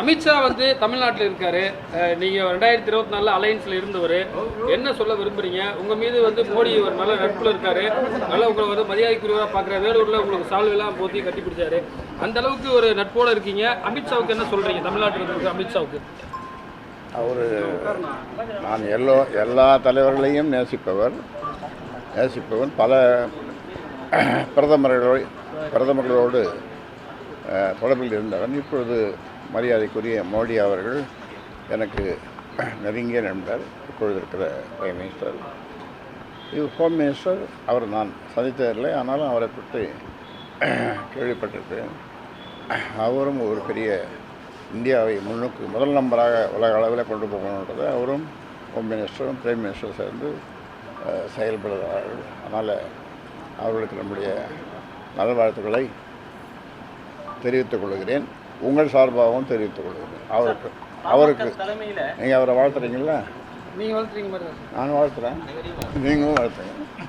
அமித்ஷா வந்து தமிழ்நாட்டில் இருக்காரு. நீங்கள் நீங்க ரெண்டாயிரத்தி இருபத்தி நாலுல அலையன்ஸ்ல இருந்தவர். என்ன சொல்ல விரும்புறீங்க? உங்க மீது வந்து மோடி ஒரு நல்ல நட்புல இருக்காரு. நல்லா உங்களை வந்து மரியாதைக்குரியவராக பார்க்குற வேலூர்ல உங்களுக்கு சால்வெல்லாம் போத்தி கட்டி பிடிச்சாரு. அந்த அளவுக்கு ஒரு நட்போட இருக்கீங்க. அமித்ஷாவுக்கு என்ன சொல்றீங்க? தமிழ்நாட்டில் இருக்க அமித்ஷாவுக்கு அவர் நான் எல்லோ எல்லா தலைவர்களையும் நேசிப்பவர். நேசிப்பவன் பல பிரதமர்களோடு பிரதமர்களோடு தொடர்பில் இருந்தவன் இப்பொழுது மரியாதைக்குரிய மோடி அவர்கள் எனக்கு நெருங்கிய நண்பர் இப்பொழுது இருக்கிற பிரைம் மினிஸ்டர் இது ஹோம் மினிஸ்டர் அவர் நான் சந்தித்ததில்லை ஆனாலும் அவரை பற்றி கேள்விப்பட்டிருக்கிறேன். அவரும் ஒரு பெரிய இந்தியாவை முன்னுக்கு முதல் நம்பராக உலக அளவில் கொண்டு போகணுன்றது அவரும் ஹோம் மினிஸ்டரும் பிரைம் மினிஸ்டரும் சேர்ந்து செயல்படுகிறார்கள். அதனால் அவர்களுக்கு நம்முடைய நல்வாழ்த்துக்களை தெரிவித்துக் கொள்கிறேன். உங்கள் சார்பாகவும் தெரிவித்துக் கொள்கிறேன். அவருக்கு அவருக்கு நீங்கள் அவரை வாழ்த்துறீங்களா? நீங்க வளர்த்துறீங்க மாதிரி தான் நான் வாழ்த்துறேன். நீங்களும் வாழ்த்துங்க